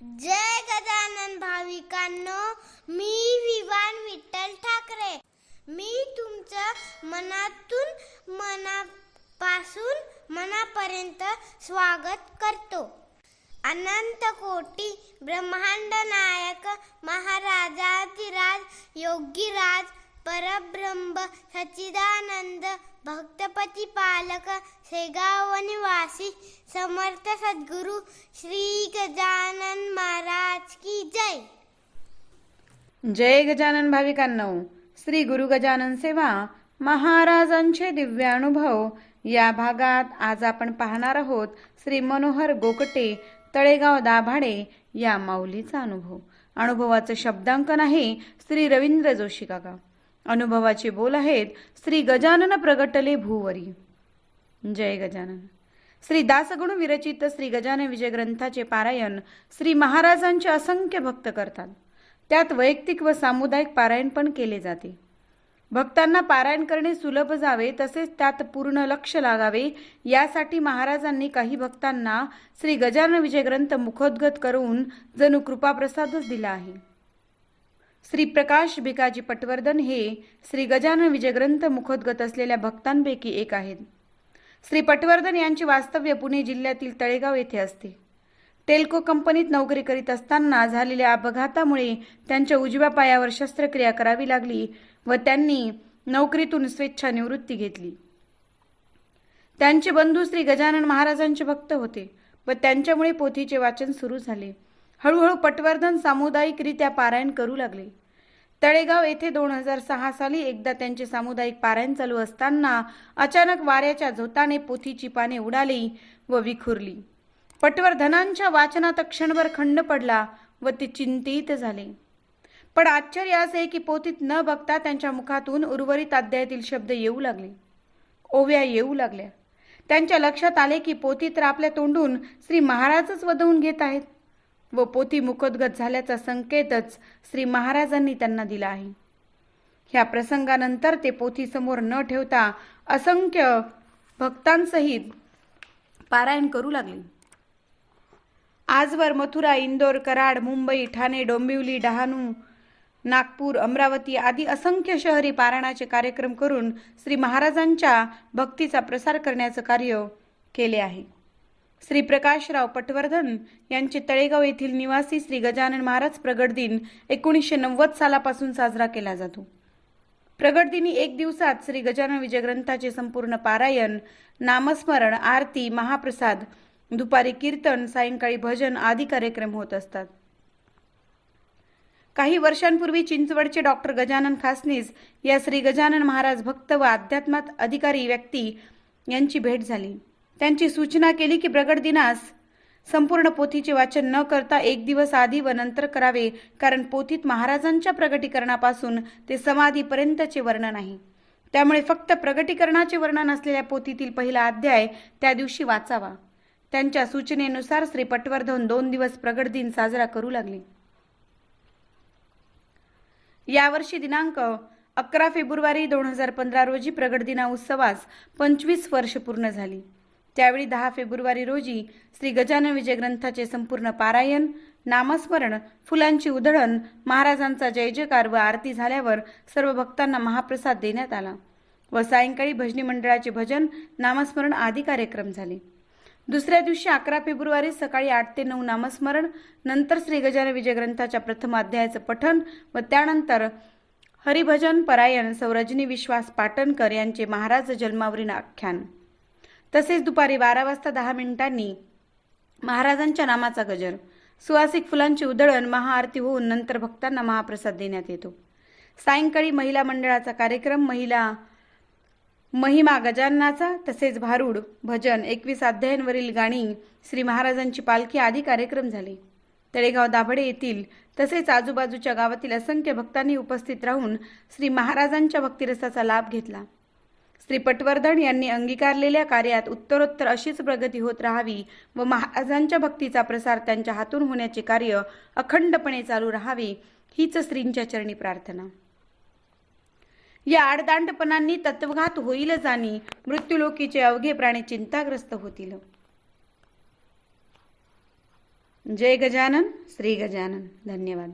जय गजानन भाविकांनो मी विवान विठ्ठल ठाकरे. मी तुमचं मनातून मनापासून मनापर्यंत स्वागत करतो. अनंत कोटी ब्रह्मांड नायक महाराजाधिराज योगीराज परब्रह्म सचिदानंद भक्तपती पालक शेगाव निवासी समर्थ सद्गुरु श्री गजानन महाराज की जय। जय गजानन भाविकांनो श्री गुरु गजानन सेवा महाराजांचे दिव्य अनुभव या भागात आज आपण पाहणार आहोत श्री मनोहर गोकटे तळेगाव दाभाडे या माऊलीचा अनुभव. अनुभवाचं शब्दांकन आहे श्री रवींद्र जोशी काका. अनुभवाचे बोल आहेत. श्री गजानन प्रगटले भूवरी. जय गजानन. श्री दासगुण विरचित श्री गजानन विजय ग्रंथाचे पारायण श्री महाराजांचे असंख्य भक्त करतात. त्यात वैयक्तिक व सामुदायिक पारायण पण केले जाते. भक्तांना पारायण करणे सुलभ जावे तसेच त्यात पूर्ण लक्ष लागावे यासाठी महाराजांनी काही भक्तांना श्री गजानन विजय ग्रंथ मुखोद्गत करून जणू कृपाप्रसादच दिला आहे. श्री प्रकाश भिकाजी पटवर्धन हे श्री गजानन विजयग्रंथ मुखोद्गत असलेल्या भक्तांपैकी एक आहेत. श्री पटवर्धन यांचे वास्तव्य पुणे जिल्ह्यातील तळेगाव येथे असते. टेल्को कंपनीत नोकरी करीत असताना झालेल्या अपघातामुळे त्यांच्या उजव्या पायावर शस्त्रक्रिया करावी लागली व त्यांनी नोकरीतून स्वेच्छानिवृत्ती घेतली. त्यांचे बंधू श्री गजानन महाराजांचे भक्त होते व त्यांच्यामुळे पोथीचे वाचन सुरू झाले. हळूहळू पटवर्धन सामुदायिकरित्या पारायण करू लागले. तळेगाव येथे दोन हजार सहा साली एकदा त्यांचे सामुदायिक पारायण चालू असताना अचानक वाऱ्याच्या झोताने पोथीची पाने उडाली व विखुरली. पटवर्धनांच्या वाचनात क्षणभर खंड पडला व ते चिंतित झाले. पण आश्चर्य असे की पोथीत न बघता त्यांच्या मुखातून उर्वरित अध्यायातील शब्द येऊ लागले. ओव्या येऊ लागल्या. त्यांच्या लक्षात आले की पोथी तर आपल्या तोंडून श्री महाराजच वदवून घेत आहेत. व पोथी मुखोद्गत झाल्याचा संकेतच श्री महाराजांनी त्यांना दिला आहे. ह्या प्रसंगानंतर ते पोथी समोर न ठेवता असंख्य भक्तांसहित पारायण करू लागले. आजवर मथुरा इंदोर कराड मुंबई ठाणे डोंबिवली डहाणू नागपूर अमरावती आदी असंख्य शहरी पारायणाचे कार्यक्रम करून श्री महाराजांच्या भक्तीचा प्रसार करण्याचं कार्य केले आहे. श्री प्रकाशराव पटवर्धन यांचे तळेगाव येथील निवासी श्री गजानन महाराज प्रगट दिन एकोणीसशे नव्वद सालापासून साजरा केला जातो. प्रगट दिनी एक दिवसात श्री गजानन विजय ग्रंथाचे संपूर्ण पारायण नामस्मरण आरती महाप्रसाद दुपारी कीर्तन सायंकाळी भजन आदी कार्यक्रम होत असतात. काही वर्षांपूर्वी चिंचवडचे डॉक्टर गजानन खासनीस या श्री गजानन महाराज भक्त व अध्यात्मात अधिकारी व्यक्ती यांची भेट झाली. त्यांची सूचना केली की प्रगट दिनास संपूर्ण पोथीचे वाचन न करता एक दिवस आधी व नंतर करावे कारण पोथीत महाराजांच्या प्रगटीकरणापासून ते समाधीपर्यंतचे वर्णन आहे. त्यामुळे फक्त प्रगटीकरणाचे वर्णन असलेल्या पोथीतील पहिला अध्याय त्या दिवशी वाचावा. त्यांच्या सूचनेनुसार श्री पटवर्धन दोन दिवस प्रगट दिन साजरा करू लागले. यावर्षी दिनांक अकरा फेब्रुवारी दोन हजार पंधरा रोजी प्रगट दिना उत्सवास पंचवीस वर्ष पूर्ण झाली. त्यावेळी दहा फेब्रुवारी रोजी श्री गजानन विजय ग्रंथाचे संपूर्ण पारायण नामस्मरण फुलांची उधळण महाराजांचा जय जयकार व आरती झाल्यावर सर्व भक्तांना महाप्रसाद देण्यात आला व सायंकाळी भजनी मंडळाचे भजन नामस्मरण आदी कार्यक्रम झाले. दुसऱ्या दिवशी अकरा फेब्रुवारी सकाळी आठ ते नऊ नामस्मरण नंतर श्री गजानन विजय ग्रंथाच्या प्रथम अध्यायाचं पठण व त्यानंतर हरिभजन परायण सौरजनी विश्वास पाटणकर यांचे महाराज जन्मावरील आख्यान. तसेच दुपारी बारा वाजता दहा मिनिटांनी महाराजांच्या नामाचा गजर सुवासिक फुलांची उधळण महाआरती होऊन नंतर भक्तांना महाप्रसाद देण्यात येतो. सायंकाळी महिला मंडळाचा कार्यक्रम महिला महिमा गजाननाचा तसेच भारूड भजन एकवीस अध्यायांवरील गाणी श्री महाराजांची पालखी आदी कार्यक्रम झाले. तळेगाव दाभडे येथील तसेच आजूबाजूच्या गावातील असंख्य भक्तांनी उपस्थित राहून श्री महाराजांच्या भक्तिरसाचा लाभ घेतला. श्री पटवर्धन यांनी अंगीकारलेल्या कार्यात उत्तरोत्तर अशीच प्रगती होत राहावी व महाराजांच्या भक्तीचा प्रसार त्यांच्या हातून होण्याचे कार्य अखंडपणे चालू राहावे हीच श्रींच्या चरणी प्रार्थना. या आडदांडपणांनी तत्वघात होईल जाणी मृत्यूलोकीचे अवघे प्राणी चिंताग्रस्त होतील. जय गजानन श्री गजानन. धन्यवाद.